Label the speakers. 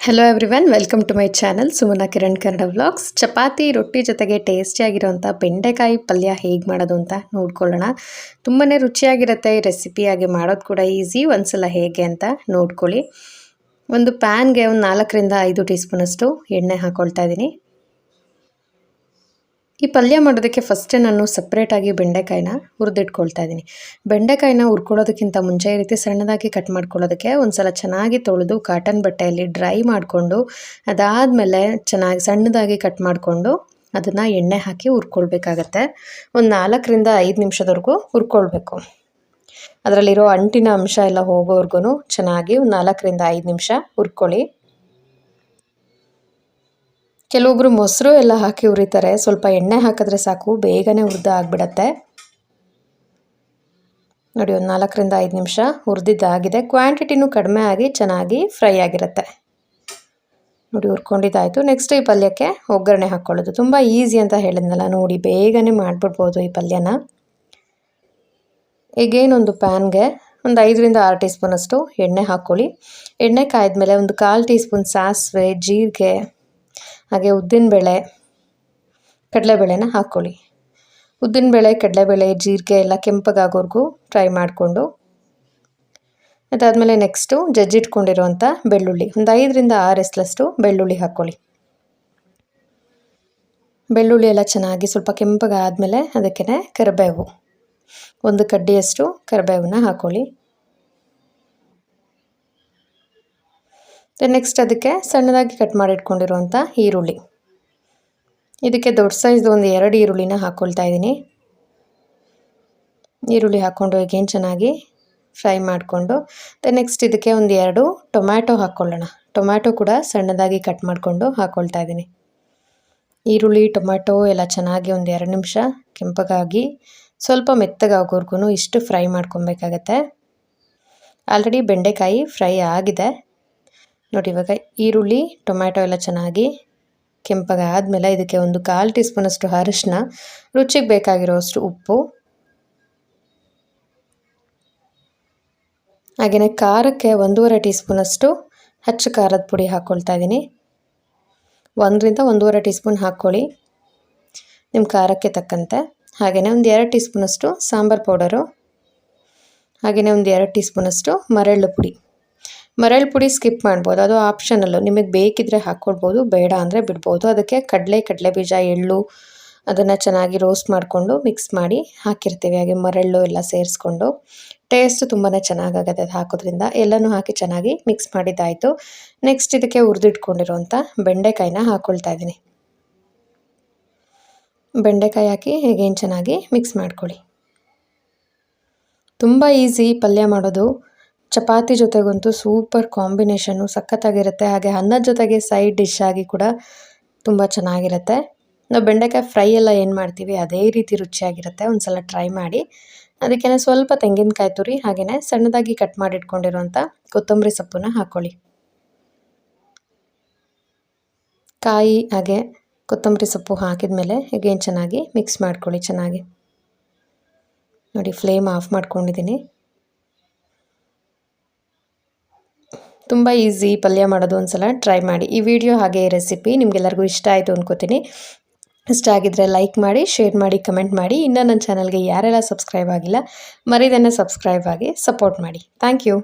Speaker 1: Hello everyone welcome to my channel Sumana Kiran Kannada vlogs chapati ರೊಟ್ಟಿ ಜೊತೆಗೆ ಟೇಸ್ಟಿಯಾಗಿರುವಂಥ ಬೆಂಡೆಕಾಯಿ ಪಲ್ಯ ಹೇಗೆ ಮಾಡೋದು ಅಂತ ನೋಡ್ಕೊಳ್ಳೋಣ. ತುಂಬಾ ರುಚಿಯಾಗಿರುತ್ತೆ ಈ ರೆಸಿಪಿಯಾಗಿ ಮಾಡೋದು ಕೂಡ ಈಸಿ ಒಂದ್ಸಲ ಹೇಗೆ ಅಂತ ನೋಡ್ಕೊಳ್ಳಿ. ಒಂದು ಪ್ಯಾನ್ಗೆ ಒಂದು ನಾಲ್ಕರಿಂದ ಐದು ಟೀ ಸ್ಪೂನಷ್ಟು ಎಣ್ಣೆ ಹಾಕ್ಕೊಳ್ತಾ ಇದ್ದೀನಿ. ಈ ಪಲ್ಯ ಮಾಡೋದಕ್ಕೆ ಫಸ್ಟೇ ನಾನು ಸಪ್ರೇಟಾಗಿ ಬೆಂಡೆಕಾಯಿನ ಹುರಿದಿಟ್ಕೊಳ್ತಾ ಇದ್ದೀನಿ. ಬೆಂಡೆಕಾಯಿನ ಹುರ್ಕೊಳ್ಳೋದಕ್ಕಿಂತ ಮುಂಚೆ ಈ ರೀತಿ ಸಣ್ಣದಾಗಿ ಕಟ್ ಮಾಡ್ಕೊಳ್ಳೋದಕ್ಕೆ ಒಂದು ಸಲ ಚೆನ್ನಾಗಿ ತೊಳೆದು ಕಾಟನ್ ಬಟ್ಟೆಯಲ್ಲಿ ಡ್ರೈ ಮಾಡಿಕೊಂಡು ಅದಾದಮೇಲೆ ಚೆನ್ನಾಗಿ ಸಣ್ಣದಾಗಿ ಕಟ್ ಮಾಡಿಕೊಂಡು ಅದನ್ನು ಎಣ್ಣೆ ಹಾಕಿ ಹುರ್ಕೊಳ್ಬೇಕಾಗತ್ತೆ. ಒಂದು ನಾಲ್ಕರಿಂದ ಐದು ನಿಮಿಷದವರೆಗೂ ಹುರ್ಕೊಳ್ಬೇಕು. ಅದರಲ್ಲಿರೋ ಅಂಟಿನ ಅಂಶ ಎಲ್ಲ ಹೋಗೋವರೆಗೂ ಚೆನ್ನಾಗಿ ಒಂದು ನಾಲ್ಕರಿಂದ ಐದು ನಿಮಿಷ ಹುರ್ಕೊಳ್ಳಿ. ಕೆಲವೊಬ್ಬರು ಮೊಸರು ಎಲ್ಲ ಹಾಕಿ ಉರಿತಾರೆ ಸ್ವಲ್ಪ ಎಣ್ಣೆ ಹಾಕಿದ್ರೆ ಸಾಕು, ಬೇಗನೆ ಹುರಿದ ಆಗಿಬಿಡತ್ತೆ. ನೋಡಿ, ಒಂದು ನಾಲ್ಕರಿಂದ ಐದು ನಿಮಿಷ ಹುರಿದಿದ್ದಾಗಿದೆ ಕ್ವಾಂಟಿಟಿನೂ ಕಡಿಮೆ ಆಗಿ ಚೆನ್ನಾಗಿ ಫ್ರೈ ಆಗಿರುತ್ತೆ. ನೋಡಿ, ಹುರ್ಕೊಂಡಿದ್ದಾಯಿತು. ನೆಕ್ಸ್ಟ್ ಈ ಪಲ್ಯಕ್ಕೆ ಒಗ್ಗರಣೆ ಹಾಕ್ಕೊಳ್ಳೋದು ತುಂಬ ಈಸಿ ಅಂತ ಹೇಳಿದ್ನಲ್ಲ, ನೋಡಿ, ಬೇಗನೆ ಮಾಡಿಬಿಡ್ಬೋದು ಈ ಪಲ್ಯನ. ಈಗೇನೊಂದು ಪ್ಯಾನ್ಗೆ ಒಂದು ಐದರಿಂದ ಆರು ಟೀ ಸ್ಪೂನಷ್ಟು ಎಣ್ಣೆ ಹಾಕ್ಕೊಳ್ಳಿ ಎಣ್ಣೆ ಕಾಯ್ದ ಒಂದು ಕಾಲು ಟೀ ಸ್ಪೂನ್ ಸಾಸಿವೆ, ಜೀರಿಗೆ ಹಾಗೆ ಉದ್ದಿನಬೇಳೆ ಕಡಲೆಬೇಳೆನ ಹಾಕ್ಕೊಳ್ಳಿ ಉದ್ದಿನಬೇಳೆ ಕಡಲೆಬೇಳೆ ಜೀರಿಗೆ ಎಲ್ಲ ಕೆಂಪಗಾಗೋವರೆಗೂ ಫ್ರೈ ಮಾಡಿಕೊಂಡು, ಅದಾದಮೇಲೆ ನೆಕ್ಸ್ಟು ಜಜ್ಜಿಟ್ಕೊಂಡಿರುವಂಥ ಬೆಳ್ಳುಳ್ಳಿ, ಒಂದು ಐದರಿಂದ ಆರು ಎಸ್ಲಷ್ಟು ಬೆಳ್ಳುಳ್ಳಿ ಹಾಕ್ಕೊಳ್ಳಿ ಬೆಳ್ಳುಳ್ಳಿ ಎಲ್ಲ ಚೆನ್ನಾಗಿ ಸ್ವಲ್ಪ ಕೆಂಪಗಾದಮೇಲೆ ಅದಕ್ಕೆ ಕರಿಬೇವು, ಒಂದು ಕಡ್ಡಿಯಷ್ಟು ಕರಿಬೇವನ್ನ ಹಾಕ್ಕೊಳ್ಳಿ ನೆಕ್ಸ್ಟ್ ಅದಕ್ಕೆ ಸಣ್ಣದಾಗಿ ಕಟ್ ಮಾಡಿಟ್ಕೊಂಡಿರುವಂಥ ಈರುಳ್ಳಿ. ಇದಕ್ಕೆ ದೊಡ್ಡ ಸೈಜ್ದು ಒಂದು ಎರಡು ಈರುಳ್ಳಿನ ಹಾಕ್ಕೊಳ್ತಾ ಇದ್ದೀನಿ. ಈರುಳ್ಳಿ ಹಾಕ್ಕೊಂಡು ಈಗೇನು ಚೆನ್ನಾಗಿ ಫ್ರೈ ಮಾಡಿಕೊಂಡು ನೆಕ್ಸ್ಟ್ ಇದಕ್ಕೆ ಒಂದು ಎರಡು ಟೊಮ್ಯಾಟೊ ಹಾಕ್ಕೊಳ್ಳೋಣ ಟೊಮ್ಯಾಟೊ ಕೂಡ ಸಣ್ಣದಾಗಿ ಕಟ್ ಮಾಡಿಕೊಂಡು ಹಾಕ್ಕೊಳ್ತಾ ಇದ್ದೀನಿ. ಈರುಳ್ಳಿ, ಟೊಮ್ಯಾಟೊ ಎಲ್ಲ ಚೆನ್ನಾಗಿ ಒಂದು ಎರಡು ನಿಮಿಷ ಕೆಂಪಗಾಗಿ ಸ್ವಲ್ಪ ಮೆತ್ತಗಾಗೋರ್ಗು ಇಷ್ಟು ಫ್ರೈ ಮಾಡ್ಕೊಬೇಕಾಗತ್ತೆ. ಆಲ್ರೆಡಿ ಬೆಂಡೆಕಾಯಿ ಫ್ರೈ ಆಗಿದೆ. ನೋಡಿ, ಇವಾಗ ಈರುಳ್ಳಿ, ಟೊಮ್ಯಾಟೊ ಎಲ್ಲ ಚೆನ್ನಾಗಿ ಕೆಂಪಗೆ ಆದಮೇಲೆ ಇದಕ್ಕೆ ಒಂದು ಕಾಲು ಟೀ ಸ್ಪೂನಷ್ಟು ಅರಿಶಿನ ರುಚಿಗೆ ಬೇಕಾಗಿರೋಷ್ಟು ಉಪ್ಪು ಹಾಗೆಯೇ ಖಾರಕ್ಕೆ ಒಂದೂವರೆ ಟೀ ಸ್ಪೂನಷ್ಟು ಹಚ್ಚು ಖಾರದ ಪುಡಿ ಹಾಕ್ಕೊಳ್ತಾ ಇದ್ದೀನಿ. ಒಂದರಿಂದ ಒಂದೂವರೆ ಟೀ ಸ್ಪೂನ್ ಹಾಕ್ಕೊಳ್ಳಿ ನಿಮ್ಮ ಖಾರಕ್ಕೆ ತಕ್ಕಂತೆ. ಹಾಗೆಯೇ ಒಂದು ಎರಡು ಟೀ ಸ್ಪೂನಷ್ಟು ಸಾಂಬಾರು ಪೌಡರು ಹಾಗೆಯೇ ಒಂದು ಎರಡು ಟೀ ಸ್ಪೂನಷ್ಟು ಮರಳು ಪುಡಿ. ಮರಳು ಪುಡಿ ಸ್ಕಿಪ್ ಮಾಡ್ಬೋದು. ಅದು ಆಪ್ಷನಲ್ಲು ನಿಮಗೆ ಬೇಕಿದ್ದರೆ ಹಾಕ್ಕೊಡ್ಬೋದು ಬೇಡ ಅಂದರೆ ಬಿಡ್ಬೋದು. ಅದಕ್ಕೆ ಕಡಲೆ ಕಡಲೆ ಬೀಜ ಎಳ್ಳು, ಅದನ್ನು ಚೆನ್ನಾಗಿ ರೋಸ್ಟ್ ಮಾಡಿಕೊಂಡು ಮಿಕ್ಸ್ ಮಾಡಿ ಹಾಕಿರ್ತೀವಿ. ಹಾಗೆ ಮರಳು ಎಲ್ಲ ಸೇರಿಸ್ಕೊಂಡು. ಟೇಸ್ಟ್ ತುಂಬಾ ಚೆನ್ನಾಗಾಗತ್ತೆ ಅದು ಹಾಕೋದ್ರಿಂದ. ಎಲ್ಲನೂ ಹಾಕಿ ಚೆನ್ನಾಗಿ ಮಿಕ್ಸ್ ಮಾಡಿದ್ದಾಯಿತು. ನೆಕ್ಸ್ಟ್ ಇದಕ್ಕೆ ಉರಿದಿಟ್ಕೊಂಡಿರುವಂಥ ಬೆಂಡೆಕಾಯಿನ ಹಾಕ್ಕೊಳ್ತಾ ಇದ್ದೀನಿ. ಬೆಂಡೆಕಾಯಿ ಹಾಕಿ ಹೇಗೇನು ಚೆನ್ನಾಗಿ ಮಿಕ್ಸ್ ಮಾಡ್ಕೊಳ್ಳಿ. ತುಂಬ ಈಸಿ ಪಲ್ಯ ಮಾಡೋದು. ಚಪಾತಿ ಜೊತೆಗಂತೂ ಸೂಪರ್ ಕಾಂಬಿನೇಷನ್ನು ಸಖತ್ತಾಗಿರುತ್ತೆ. ಹಾಗೆ ಅನ್ನದ ಜೊತೆಗೆ ಸೈಡ್ ಡಿಶ್ ಆಗಿ ಕೂಡ ತುಂಬ ಚೆನ್ನಾಗಿರುತ್ತೆ. ನಾವು ಬೆಂಡೆಕಾಯಿ ಫ್ರೈ ಎಲ್ಲ ಏನು ಮಾಡ್ತೀವಿ, ಅದೇ ರೀತಿ ರುಚಿಯಾಗಿರುತ್ತೆ. ಒಂದು ಸಲ ಟ್ರೈ ಮಾಡಿ. ಅದಕ್ಕೆ ಸ್ವಲ್ಪ ತೆಂಗಿನಕಾಯಿ ತುರಿ ಹಾಗೆಯೇ ಸಣ್ಣದಾಗಿ ಕಟ್ ಮಾಡಿಟ್ಕೊಂಡಿರುವಂಥ ಕೊತ್ತಂಬರಿ ಸೊಪ್ಪನ್ನು ಹಾಕ್ಕೊಳ್ಳಿ ಕಾಯಿ, ಹಾಗೆ ಕೊತ್ತಂಬರಿ ಸೊಪ್ಪು ಹಾಕಿದ ಮೇಲೆ ಈಗೇನು ಚೆನ್ನಾಗಿ ಮಿಕ್ಸ್ ಮಾಡ್ಕೊಳ್ಳಿ ಚೆನ್ನಾಗಿ. ನೋಡಿ ಫ್ಲೇಮ್ ಆಫ್ ಮಾಡ್ಕೊಂಡಿದ್ದೀನಿ. ತುಂಬ ಈಸಿ ಪಲ್ಯ ಮಾಡೋದು ಒಂದು ಸಲ ಟ್ರೈ ಮಾಡಿ. ಈ ವಿಡಿಯೋ ಹಾಗೆ ರೆಸಿಪಿ ನಿಮಗೆಲ್ಲರಿಗೂ ಇಷ್ಟ ಆಯಿತು ಅಂದ್ಕೋತೀನಿ ಇಷ್ಟ ಆಗಿದ್ದರೆ ಲೈಕ್ ಮಾಡಿ ಶೇರ್ ಮಾಡಿ ಕಮೆಂಟ್ ಮಾಡಿ. ಇನ್ನೂ ನನ್ನ ಚಾನಲ್ಗೆ ಯಾರೆಲ್ಲ ಸಬ್ಸ್ಕ್ರೈಬ್ ಆಗಿಲ್ಲ ಮರಿದನ್ನು ಸಬ್ಸ್ಕ್ರೈಬ್ ಆಗಿ ಸಪೋರ್ಟ್ ಮಾಡಿ. Thank you